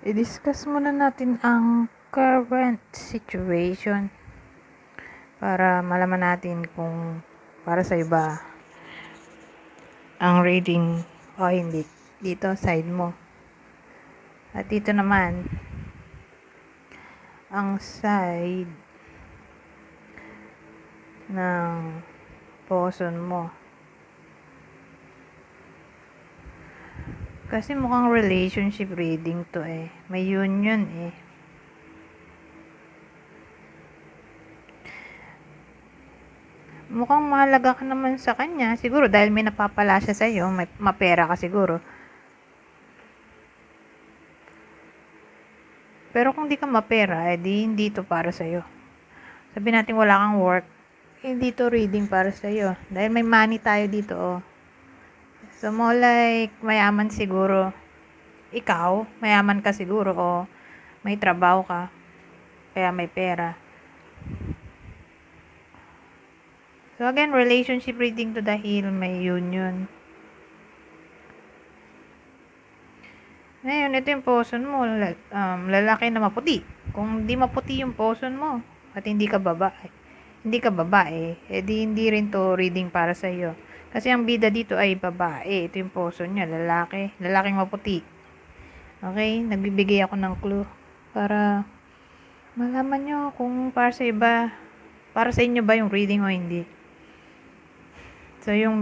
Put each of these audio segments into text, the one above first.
i-discuss muna natin ang current situation para malaman natin kung para sa iba ang reading o hindi dito side mo. At dito naman ang side ng person mo Kasi mukhang relationship reading to eh. May union eh. Mukhang mahalaga ka naman sa kanya. Siguro dahil may napapala siya sa'yo, may mapera ka siguro. Pero kung di ka mapera, eh di hindi to para sa'yo. Sabi natin wala kang work, hindi to reading para sa'yo. Dahil may money tayo dito oh. So, mo like, mayaman siguro. Ikaw, mayaman ka siguro o may trabaho ka. Kaya may pera. So, again, relationship reading to the hill, may union. Ngayon, ito yung poson mo, um, lalaki na maputi. Kung di maputi yung poson mo, at hindi ka babae, hindi ka babae, edi hindi rin to reading para sa iyo. Kasi ang bida dito ay babae. Ito yung poso niya, lalaki. Lalaking maputi. Okay? Nagbibigay ako ng clue para malaman nyo kung para sa iba, para sa inyo ba yung reading o hindi. So, yung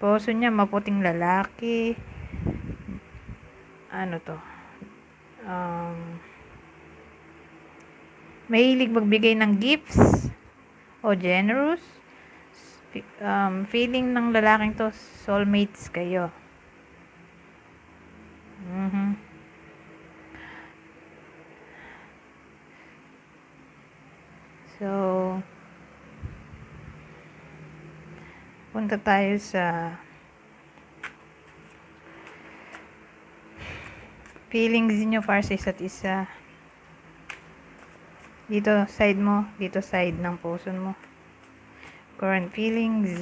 poso niya, maputing lalaki. Ano to? Um, mahilig magbigay ng gifts o generous um, feeling ng lalaking to, soulmates kayo. Mm-hmm. So, punta tayo sa feelings niyo para sa isa't isa. Dito side mo, dito side ng puso mo current feelings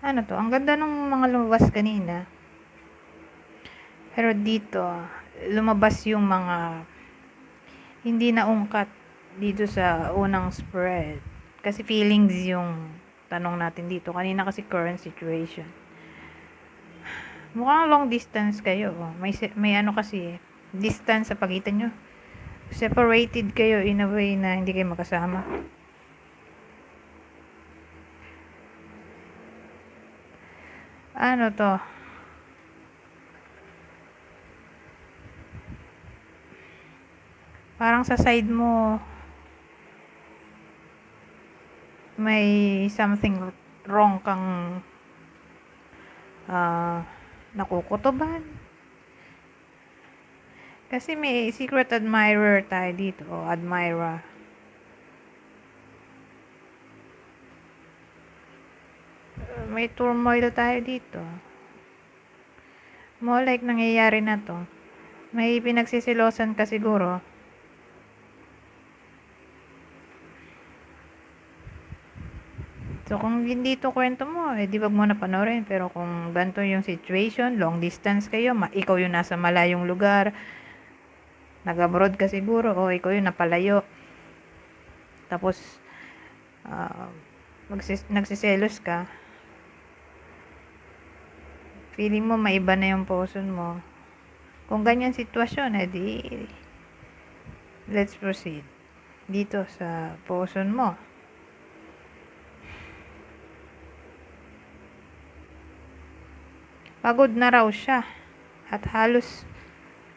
ano to, ang ganda ng mga lumabas kanina. Pero dito, lumabas yung mga hindi naungkat dito sa unang spread. Kasi feelings yung tanong natin dito. Kanina kasi current situation. Mukhang long distance kayo. May, may ano kasi, distance sa pagitan nyo. Separated kayo in a way na hindi kayo makasama. Ano to? Parang sa side mo may something wrong kang uh, nakukutuban. Kasi may secret admirer tayo dito, o admirer. may turmoil tayo dito. More like nangyayari na to. May pinagsisilosan ka siguro. So, kung hindi to kwento mo, eh, di wag mo na panoorin. Pero kung ganito yung situation, long distance kayo, ma- ikaw yung nasa malayong lugar, nag-abroad ka siguro, o ikaw yung napalayo. Tapos, uh, magsis- nagsiselos ka, feeling mo maiba na yung poson mo. Kung ganyan sitwasyon, eh di, let's proceed. Dito sa poson mo. Pagod na raw siya. At halos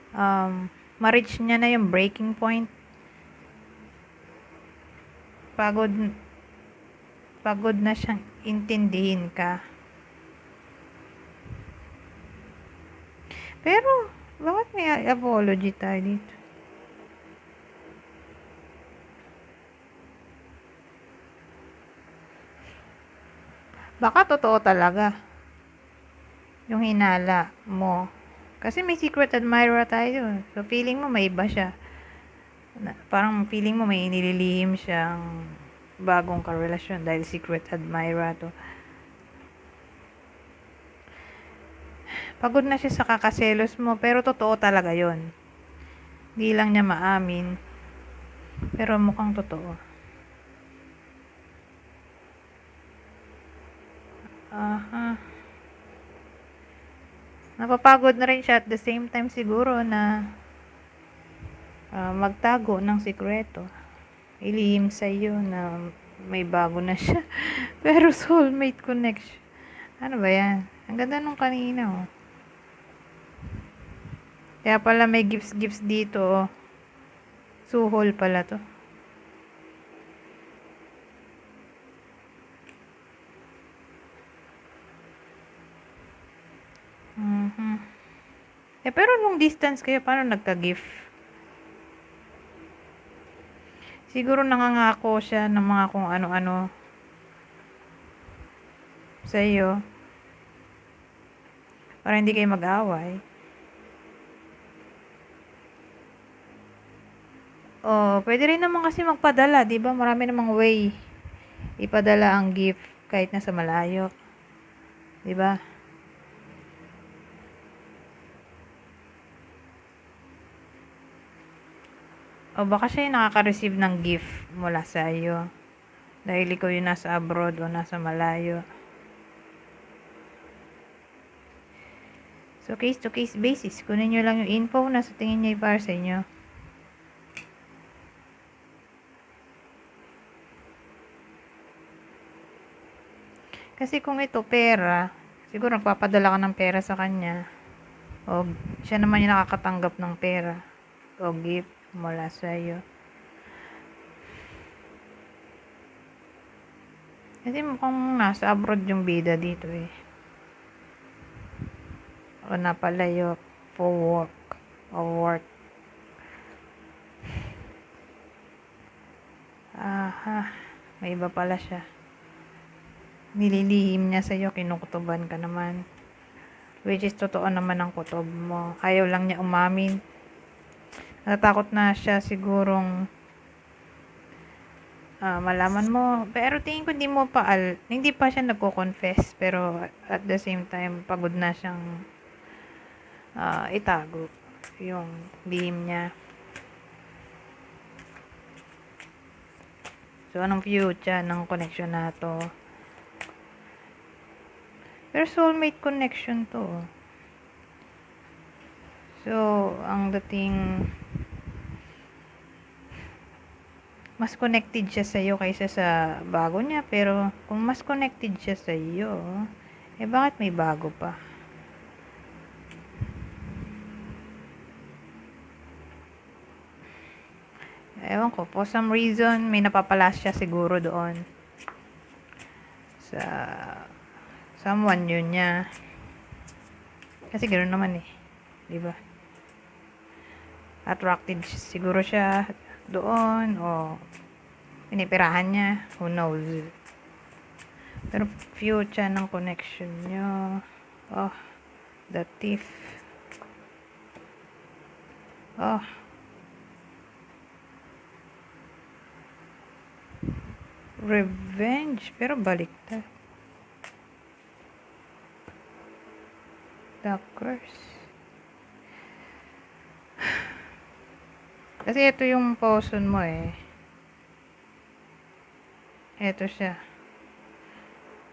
um, ma-reach niya na yung breaking point. Pagod pagod na siyang intindihin ka. Pero, bakit may apology tayo dito? Baka totoo talaga. Yung hinala mo. Kasi may secret admirer tayo. So, feeling mo may iba siya. Parang feeling mo may nililihim siyang bagong karelasyon dahil secret admirer to. Pagod na siya sa kakaselos mo, pero totoo talaga yon. Hindi lang niya maamin. Pero mukhang totoo. Aha. Napapagod na rin siya at the same time siguro na ah, magtago ng sikreto. Ilihim sa iyo na may bago na siya. Pero soulmate connection. Ano ba yan? Ang ganda nung kanina, oh. Kaya pala may gifts-gifts dito, oh. Suhol pala to. Eh, pero nung distance kayo, paano nagka-gift? Siguro nangangako siya ng mga kung ano-ano sa iyo. Para hindi kayo mag-away. Oh, pwede rin naman kasi magpadala, 'di ba? Marami namang way ipadala ang gift kahit nasa malayo. 'Di ba? O baka siya yung nakaka-receive ng gift mula sa iyo. Dahil ikaw yung nasa abroad o nasa malayo. So, case to case basis. Kunin nyo lang yung info na sa tingin niya para sa inyo. Kasi kung ito pera, siguro nagpapadala ka ng pera sa kanya. O siya naman yung nakakatanggap ng pera. O gift mula sa iyo. Kasi mukhang nasa abroad yung bida dito eh. O napalayo for work. O work. Aha. May iba pala siya. Nililihim niya sa'yo, kinukutuban ka naman. Which is totoo naman ang kutob mo. Ayaw lang niya umamin. Natatakot na siya sigurong ah, malaman mo. Pero tingin ko hindi mo pa al hindi pa siya nagko-confess. Pero at the same time, pagod na siyang ah, itago yung lihim niya. So, anong future ng connection na to? Pero soulmate connection to. oh. So, ang dating mas connected siya sa iyo kaysa sa bago niya. Pero, kung mas connected siya sa iyo, eh bakit may bago pa? Ewan ko, for some reason, may napapalas siya siguro doon. Sa someone yun niya. Kasi ganoon naman eh. Di ba? Attracted siguro siya doon o pinipirahan niya. Who knows? Pero future ng connection niyo. Oh, the thief. Oh. Revenge. Pero baliktad. The curse. Kasi ito yung person mo eh. Ito siya.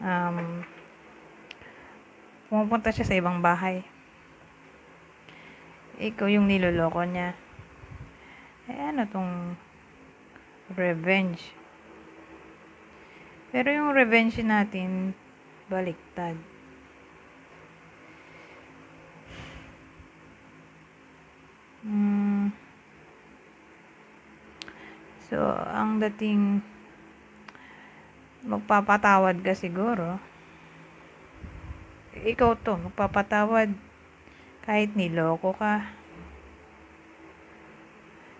Um, pumupunta siya sa ibang bahay. Ikaw yung niloloko niya. Eh ano tong revenge? Pero yung revenge natin, baliktad. Mm. So, ang dating magpapatawad ka siguro. Ikaw to, magpapatawad kahit niloko ka.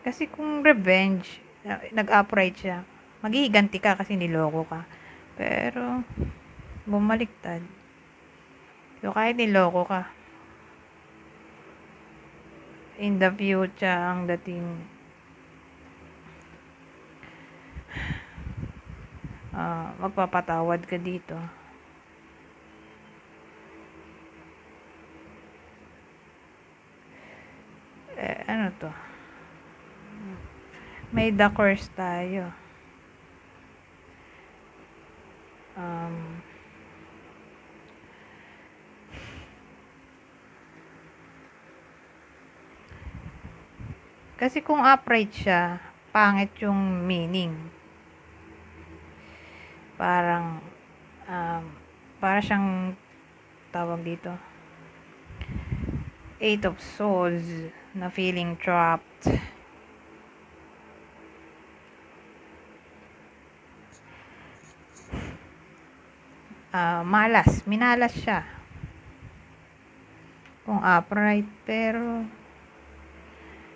Kasi kung revenge, nag-upright siya, maghihiganti ka kasi niloko ka. Pero, bumaliktad. So, kahit niloko ka, in the future, ang dating ah, magpapatawad ka dito. Eh, ano to? May the course tayo. Um, kasi kung upright siya, pangit yung meaning. Parang, um, para siyang tawag dito. Eight of Swords na feeling trapped. Ah, malas, minalas siya. Kung upright, pero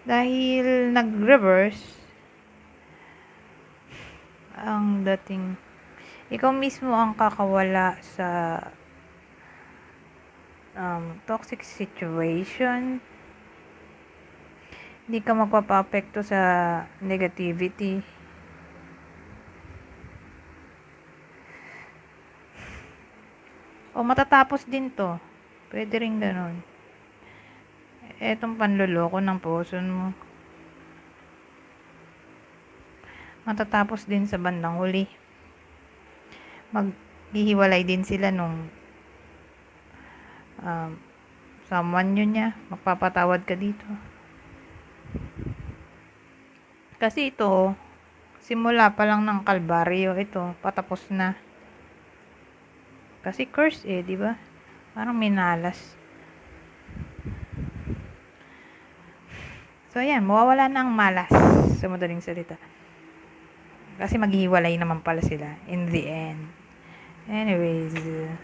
dahil nag-reverse, ang dating, ikaw mismo ang kakawala sa um, toxic situation. Hindi ka magpapapekto sa negativity. O matatapos din to. Pwede rin ganun. Etong panloloko ng person mo. Matatapos din sa bandang huli. Maghihiwalay din sila nung um, someone yun niya. Magpapatawad ka dito. Kasi ito, simula pa lang ng kalbaryo, ito, patapos na. Kasi curse eh, di ba? Parang minalas. So, ayan, mawawala na ang malas sa madaling salita. Kasi maghihiwalay naman pala sila in the end. Anyways, uh,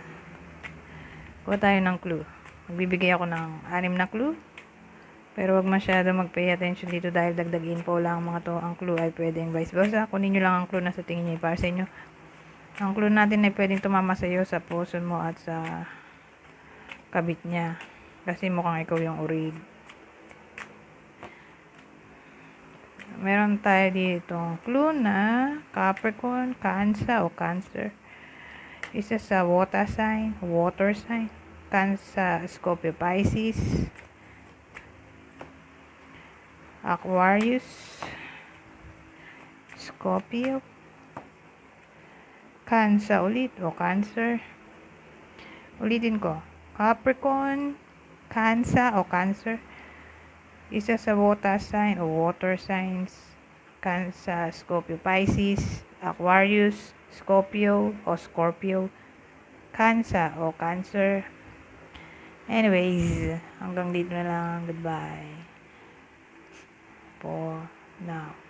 kuha tayo ng clue. Magbibigay ako ng anim na clue. Pero wag masyado mag-pay attention dito dahil dagdag info lang mga to. Ang clue ay pwedeng vice versa. Kunin nyo lang ang clue na sa tingin nyo para sa inyo. Ang clue natin ay pwedeng tumama sa iyo sa puso mo at sa kabit niya. Kasi mukhang ikaw yung urig. Meron tayo dito clue na Capricorn, Cancer o Cancer. Isa sa water sign, water sign. Cancer, Scorpio, Pisces. Aquarius, Scorpio, Cancer ulit o Cancer. Ulitin ko. Capricorn, Cancer o Cancer. Isa sa water sign o water signs. Cancer, Scorpio, Pisces, Aquarius, Scorpio o Scorpio. Cancer o Cancer. Anyways, hanggang dito na lang. Goodbye. For now.